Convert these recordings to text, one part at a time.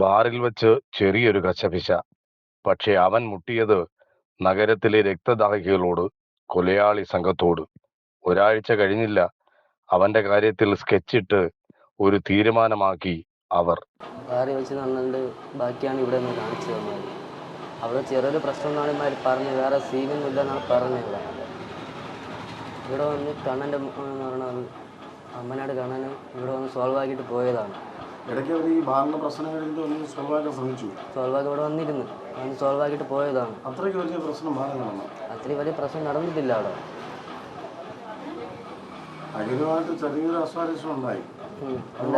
ബാറിൽ വച്ച് ചെറിയൊരു കശപിശ. പക്ഷെ അവൻ മുട്ടിയത് നഗരത്തിലെ രക്തദാഹികളോട് കൊലയാളി സംഘത്തോട്. ഒരാഴ്ച കഴിഞ്ഞില്ല. അവന്റെ കാര്യത്തിൽ സ്കെച്ചിട്ട് ഒരു തീരുമാനമാക്കി അവർ. ബാറി വെച്ച് നടന്നുകൊണ്ട് ബാക്കിയാണ് ഇവിടെ നിന്ന് കാണിച്ചു തന്നത്. അവിടെ ചെറിയൊരു പ്രശ്നം എന്നാണ് ഇമാർ പറഞ്ഞത്. വേറെ സീനൊന്നും ഇല്ലെന്നാണ് പറഞ്ഞത് ഇവിടെ. വന്ന് കണ്ണന്റെ എന്ന് പറഞ്ഞത് അമ്മനാട് കണ്ണനും ഇവിടെ വന്ന് സോൾവ് ആക്കിയിട്ട് പോയതാണ്. ഇടയ്ക്ക് അവർ ഈ ബാറിന്റെ പ്രശ്നങ്ങളിൽ നിന്ന് സോൾവ് ആക്കാൻ ശ്രമിച്ചു. സോൾവ് ആക്കി ഇവിടെ വന്നിരുന്നു. വന്ന് സോൾവ് ആക്കിയിട്ട് പോയതാണ്. അത്രയ്ക്ക് വലിയ പ്രശ്നം ബാറിൽ നടന്നു അത്രയും വലിയ പ്രശ്നം നടന്നിട്ടില്ല അവിടെ. അഖിലുമായിട്ട് ചെറിയൊരു അസ്വാരസ്യം ഉണ്ടായി. അത്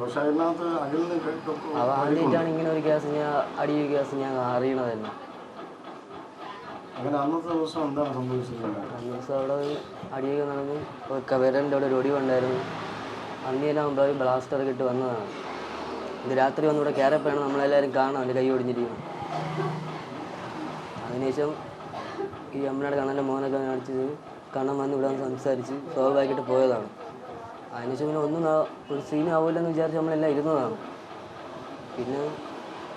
പക്ഷെ അതിനകത്ത് അഖിലിന് അവ ആദ്യമായിട്ടാണ് ഇങ്ങനെ ഒരു ഗ്യാസ് ഞാൻ അടി ഗ്യാസ് ഞാൻ അറിയണത് തന്നെ അങ്ങനെ അന്നത്തെ ദിവസം എന്താണ് സംഭവിച്ചിട്ടുള്ളത് അന്ന് ദിവസം അവിടെ അടിയൊക്കെ നടന്നു കവരന്റെ അവിടെ ഒരു ഒടിവുണ്ടായിരുന്നു. അന്ന് തന്നെ ബ്ലാസ്റ്റർ കിട്ടി വന്നതാണ്. ഇത് രാത്രി വന്ന് ഇവിടെ കയറപ്പോഴാണ് നമ്മളെല്ലാവരും കാണാം അവന്റെ കൈ ഒടിഞ്ഞിരിക്കുന്നത് അതിനുശേഷം ഈ അമ്മയുടെ കണ്ണന്റെ മോനൊക്കെ കാണിച്ചത് കണ്ണൻ വന്ന് ഇവിടെ വന്ന് സംസാരിച്ച് സ്വാഭാവികമായിട്ട് പോയതാണ്. അതിനുശേഷം പിന്നെ ഒന്നും ഒരു സീൻ ആവില്ലെന്ന് വിചാരിച്ച് നമ്മളെല്ലാം ഇരുന്നതാണ്. പിന്നെ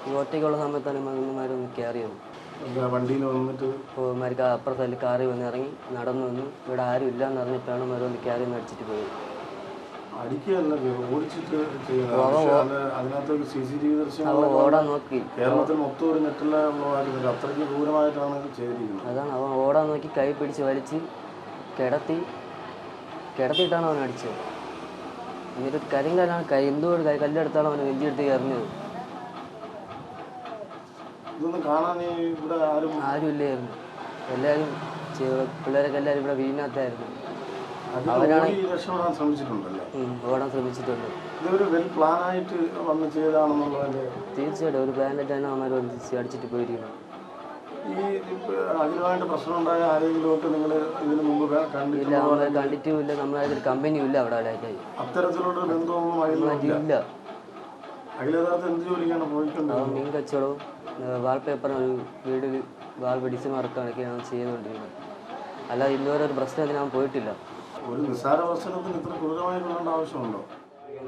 ഈ ഒറ്റയ്ക്കുള്ള സമയത്താണ് മകന്മാരൊന്ന് കയറിയത് വണ്ടിയിൽ വന്നിട്ട്? അപ്പോൾ മരിക്ക അപ്പുറത്തെ കാറി കാറിൽ വന്ന് ഇറങ്ങി നടന്നു വന്നു. ഇവിടെ ആരും ഇല്ലാന്ന് അറിഞ്ഞപ്പോഴാണ് മരം ഒന്ന് കയറി മേടിച്ചിട്ട് പോയി. അടിക്കുകയല്ല ചെയ്തത്, ഓടിച്ചിട്ട് ചെയ്യുന്നത് പക്ഷെ അത് അതിനകത്ത് സി സി ടി വി ദൃശ്യങ്ങൾ നോക്കി. കേരളത്തിൽ മൊത്തം ഒരു നെറ്റിലുള്ളതായിരുന്നു അത്രയ്ക്ക് ക്രൂരമായിട്ടാണ് ചെയ്തിരിക്കുന്നത്. അതാണ് അവൻ ഓടാൻ നോക്കി കൈ പിടിച്ച് വലിച്ച് കിടത്തി കിടത്തിയിട്ടാണ് അവൻ അടിച്ചത്. എന്നിട്ട് കരിങ്കല്ലാണ് കൈ എന്തുകൊണ്ട് കൈ കല്ലെടുത്താണ് അവൻ നെഞ്ചെടുത്ത് എറിഞ്ഞത്. ഇതൊന്നും കാണാൻ ഇവിടെ ആരും ആരും ഇല്ലായിരുന്നു എല്ലാവരും പിള്ളേരൊക്കെ എല്ലാവരും ഇവിടെ വീടിനകത്തായിരുന്നു അഖിൽ ഓടി രക്ഷപ്പെടാൻ ശ്രമിച്ചിട്ടുണ്ടല്ലോ. ഉം, ഓടാൻ ശ്രമിച്ചിട്ടുണ്ട്. ഇതൊരു വെൽ പ്ലാൻ ആയിട്ട് വന്ന് തീർച്ചയായിട്ടും ഒരു അവന്മാർ അടിച്ചിട്ട് പോയിരിക്കുന്നത് ഈ പ്രശ്നം ഉണ്ടായ നിങ്ങൾ ഇതിനു മുമ്പ് കണ്ടിട്ടുണ്ടോ? നമ്മളെ കണ്ടിട്ടും ഇല്ല നമ്മളായിട്ട് കമ്പനിയും ഇല്ല അവിടെ ആയിട്ട് അത്തരത്തിലുള്ള ബന്ധമൊന്നും എന്ത് ജോലിക്കാണ് മീൻ കച്ചവടവും വാൾപേപ്പറിന് ഒരു വീട് വാൾ പിടിച്ച് മറക്കാനൊക്കെയാണ് ചെയ്തുകൊണ്ടിരുന്നത്. അല്ലാതെ ഇന്നുവരെ ഒരു പ്രശ്നത്തിന് ഞാൻ പോയിട്ടില്ല. ഒരു നിസ്സാര പ്രശ്നത്തിന് ഇത്ര ക്രൂരമായി കൊള്ളേണ്ട ആവശ്യമുണ്ടോ?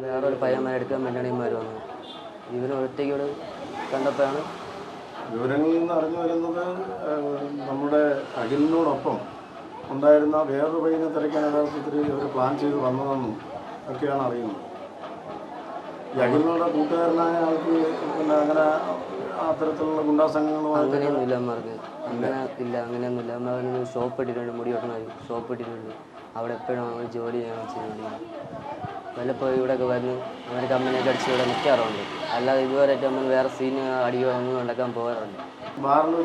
വേറെ ഒരു പയ്യന്മാരെ എടുക്കാൻ വേണ്ടിയാണ് വന്നു. ഇവന് ഒറ്റയ്ക്കോട് കണ്ടപ്പോഴാണ് വിവരങ്ങളിൽ നിന്ന് അറിഞ്ഞു വരുന്നത് നമ്മുടെ അഖിലിനോടൊപ്പം ഉണ്ടായിരുന്ന വേറൊരു പയ്യനെ തിരക്കാൻ യഥാർത്ഥത്തിൽ ഇവർ പ്ലാൻ ചെയ്ത് വന്നതെന്നും ഒക്കെയാണ് അറിയുന്നത്. ഈ അഖിലിനോടെ കൂട്ടുകാരനായ ആൾക്ക് പിന്നെ അങ്ങനെ അത്തരത്തിലുള്ള ഗുണ്ടാസംഘങ്ങളും അങ്ങനെയൊന്നും അങ്ങനെയൊന്നുമില്ല അമ്മമാർക്ക് അങ്ങനെ ഇല്ല അങ്ങനെയൊന്നും ഇല്ല അമ്മ ഷോപ്പ് ഇട്ടിട്ടുണ്ട് മുടി വെട്ടണ ഷോപ്പ് ഇട്ടിട്ടുണ്ട്. അവിടെ എപ്പോഴും നമ്മൾ ജോലി ചെയ്യാൻ ചെയ്യണം. വല്ലപ്പോഴും ഇവിടെയൊക്കെ വന്ന് അവർ കമ്പനിയൊക്കെ അടിച്ച് ഇവിടെ നിൽക്കാറുണ്ട് അല്ലാതെ ഇതുവരെ നമ്മൾ വേറെ സീന് അടിയോ ഒന്നും ഉണ്ടാക്കാൻ പോകാറുണ്ട്. പറഞ്ഞ്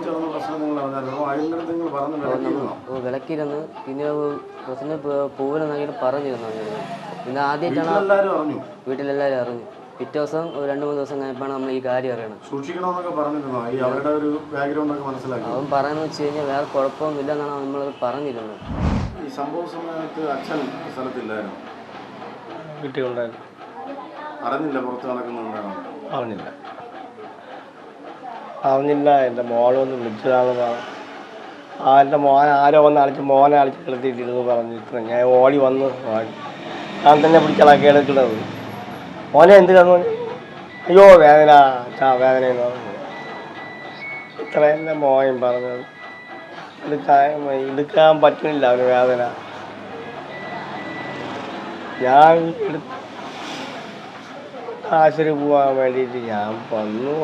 ഓ വിളക്കിരുന്ന് പിന്നെ പ്രശ്നം പൂവിലെന്നൊക്കെ പറഞ്ഞിരുന്നു. പിന്നെ ആദ്യമായിട്ടാണ് വീട്ടിലെല്ലാവരും അറിഞ്ഞു? പിറ്റേ ദിവസം ഒരു രണ്ട് മൂന്ന് ദിവസം കഴിഞ്ഞപ്പോൾ നമ്മൾ ഈ കാര്യം അറിയണം സൂക്ഷിക്കണമെന്നൊക്കെ പറഞ്ഞിരുന്നോ? ഈ അവരുടെ ഒരു ബാക്ക്ഗ്രൗണ്ട് ഒക്കെ മനസ്സിലാക്കി. അവൻ പറയുന്നത് വെച്ച് കഴിഞ്ഞാൽ വേറെ കുഴപ്പമൊന്നുമില്ല എന്നാണ് നമ്മളത് പറഞ്ഞിരുന്നത്. ഈ സംഭവ സമയത്ത് അച്ഛൻ സ്ഥലത്തില്ലായിരുന്നു? വീട്ടിലുണ്ടായിരുന്നു. അറിഞ്ഞില്ല പുറത്ത് നടക്കുന്നുണ്ടായിരുന്നു അറിഞ്ഞില്ല. അറിഞ്ഞില്ല എന്റെ മോളൊന്ന് വിളിച്ചതാണെന്നാണ് ആ എന്റെ മോൻ ആരോ വന്ന് അടിച്ച് മോനെ അടിച്ച് കിടത്തിയിട്ടിരുന്നു ഇത്ര ഞാൻ ഓടി വന്ന്. ഞാൻ തന്നെ പിടിച്ചളാക്കി എടുക്കുന്നത് മോനെ എന്തിനാന്ന് കാരണം അയ്യോ വേദന ചാ വേദന എന്ന് പറഞ്ഞു. ഇത്ര എന്റെ മോയും പറഞ്ഞത്. എടുക്കാൻ പറ്റുന്നില്ല അവന് വേദന. ഞാൻ ആശുപത്രി പോകാൻ വേണ്ടിയിട്ട് ഞാൻ വന്നു.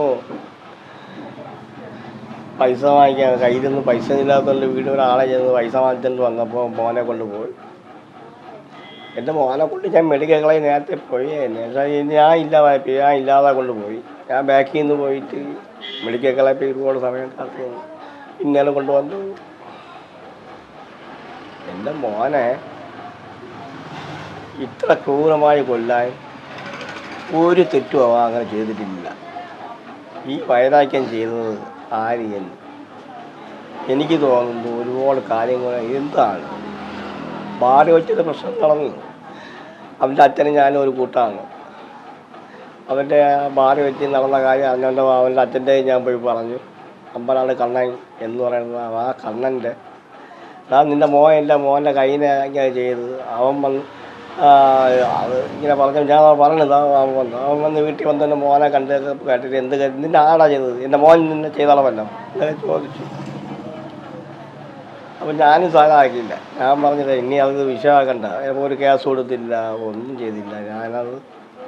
പൈസ വാങ്ങിക്കാൻ കയ്യിൽ നിന്ന് പൈസ ഇല്ലാത്തതുകൊണ്ട് വീട് ഒരാളെ ചെന്ന് പൈസ വാങ്ങിച്ചുകൊണ്ട് വന്നപ്പോൾ മോനെ കൊണ്ട് പോയി എന്റെ മോനെ കൊണ്ട് ഞാൻ മെഡിക്കൽ കളയിൽ നേരത്തെ പോയി. എന്നുവെച്ചാൽ ഞാൻ ഇല്ലാതായി ഞാൻ ഇല്ലാതെ കൊണ്ടുപോയി. ഞാൻ ബാക്കിൽ നിന്ന് പോയിട്ട് മെഡിക്കൽ കോളേജ് ഒരുപാട് സമയം കാത്തു ഇന്നലെ കൊണ്ടുവന്നു. എന്റെ മോനെ ഇത്ര ക്രൂരമായി കൊല്ലാൻ ഒരു തെറ്റും അവ അങ്ങനെ ചെയ്തിട്ടില്ല. ഈ വൈരാഗ്യം ചെയ്തത് ആര്യൻ എനിക്ക് തോന്നുന്നു ഒരുപാട് കാര്യങ്ങൾ എന്താണ്? ഭാര്യ വെച്ചത് പ്രശ്നം നടന്നു. അവന്റെ അച്ഛനും ഞാനും ഒരു കൂട്ടാണ്. അവന്റെ ഭാര്യ വെച്ച് നടന്ന കാര്യം അറിഞ്ഞുകൊണ്ട് അവന്റെ അച്ഛന്റെ ഞാൻ പോയി പറഞ്ഞു. അമ്പലാണ് കണ്ണൻ എന്ന് പറയുന്നത് ആ കണ്ണന്റെ ഞാൻ നിന്റെ എന്റെ മോന്റെ കൈനെ ഇങ്ങനെ ചെയ്തത്. അവൻ വന്ന് അത് ഇങ്ങനെ പറഞ്ഞു ഞാൻ പറഞ്ഞത് അവൻ വന്നു അവൻ വന്ന് വീട്ടിൽ വന്ന് എന്റെ മോനെ കണ്ട് കേട്ടിട്ട് എന്ത്? നിന്നെ ആടാ ചെയ്തത്? എന്റെ മോൻ നിന്നെ ചെയ്തളവല്ലോ അങ്ങനെ ചോദിച്ചു. അപ്പം ഞാനും സാധനമാക്കിയില്ല ഞാൻ പറഞ്ഞത് ഇനി അത് വിഷയമാക്കണ്ട. ഒരു കേസ് കൊടുത്തില്ല ഒന്നും ചെയ്തില്ല. ഞാനത്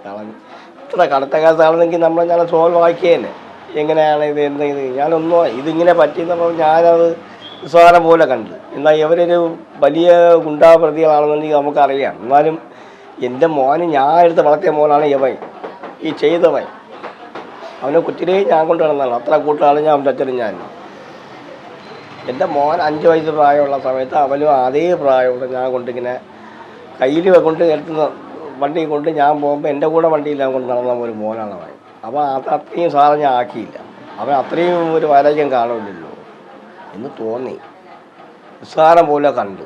കളഞ്ഞു. ഇത്ര കടുത്ത കളഞ്ഞെങ്കിൽ നമ്മൾ ഞാൻ സോൾവ് ആക്കിയേനെ. എങ്ങനെയാണ് ഇത് എന്തെങ്കിലും ഞാനൊന്നും ഇതിങ്ങനെ പറ്റിയെന്നപ്പോൾ ഞാനത് നിസ്സാരം പോലെ കണ്ടത്. എന്നാൽ ഇവരൊരു വലിയ ഗുണ്ടാപ്രതികളാണെന്നുണ്ടെങ്കിൽ നമുക്കറിയാം. എന്നാലും എന്റെ മോന് ഞാൻ എടുത്ത് വളർത്തിയ മോനാണ് ഇവൻ. ഈ ചെയ്തവൻ. അവനെ കുറ്റിലേ ഞാൻ കൊണ്ട് നടന്നാണ് അത്ര കൂട്ടാണ് ഞാൻ അവന്റെ അച്ഛനും ഞാൻ എന്റെ മോൻ അഞ്ച് വയസ്സ് പ്രായമുള്ള സമയത്ത് അവനും അതേ പ്രായമുള്ള ഞാൻ കൊണ്ടിങ്ങനെ കയ്യിൽ കൊണ്ട് എടുത്തുന്ന വണ്ടി കൊണ്ട് ഞാൻ പോകുമ്പോൾ എന്റെ കൂടെ വണ്ടിയിൽ ഞാൻ കൊണ്ട് നടന്ന ഒരു മോനാണ് അവൻ. അപ്പോൾ അത് അത്രയും സാധനം ഞാൻ ആക്കിയില്ല. അവൻ അത്രയും ഒരു വൈരാഗ്യം കാണില്ലല്ലോ എന്ന് തോന്നി. നിസ്സാരം പോലെ കണ്ടു.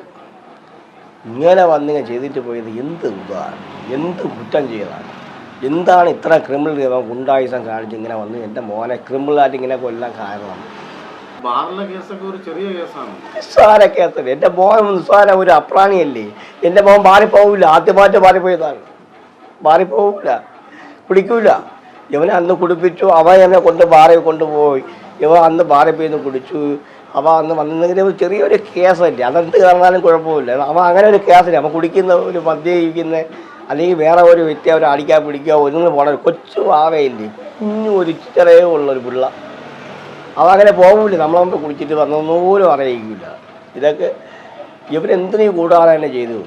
ഇങ്ങനെ വന്നിങ്ങനെ ചെയ്തിട്ട് പോയത് എന്ത് ഉദാഹരണം എന്ത് കുറ്റം ചെയ്തതാണ് എന്താണ് ഇത്ര ക്രിമിനൽ ചെയ്തത് ഗുണ്ടായുസം കാണിച്ച് ഇങ്ങനെ വന്ന് എന്റെ മോനെ ക്രിമിനലായിട്ട് ഇങ്ങനെ കൊല്ലാൻ കാരണം? നിസ്സാര കേസല്ലേ എന്റെ മോൻ നിസ്സാര ഒരു അപ്രാണിയല്ലേ? എന്റെ മോൻ മാറിപ്പോവില്ല. ആദ്യമായിട്ട് മാറിപ്പോയതാണ്. മാറിപ്പോവില്ല. കുടിക്കൂല ഇവനെ അന്ന് കുടിപ്പിച്ചു. അവൻ എന്നെ കൊണ്ട് ബാറിൽ കൊണ്ടുപോയി. ഇവ അന്ന് ബാറിൽ പോയി കുടിച്ചു. അവ അന്ന് വന്നെങ്കിൽ ഒരു ചെറിയൊരു കേസല്ലേ. അതെന്ത് കാരണാലും കുഴപ്പമില്ല. അപ്പോൾ അങ്ങനെ ഒരു കേസല്ലേ. അപ്പോൾ കുടിക്കുന്ന ഒരു മദ്യപിക്കുന്ന അല്ലെങ്കിൽ വേറെ ഒരു വ്യക്തി അവരെ അടിക്കാൻ പിടിക്കുക ഒന്നും പോണ കൊച്ചു ആവയില്ലേ കുഞ്ഞു ഒരു ചെറിയ ഉള്ളൊരു പിള്ള. അതങ്ങനെ പോകില്ല നമ്മളൊക്കെ കുടിച്ചിട്ട് വന്നൊന്നും പോലും അറിയിക്കില്ല ഇതൊക്കെ ഇവരെന്തിനീ കൂടാതെ തന്നെ ചെയ്തു?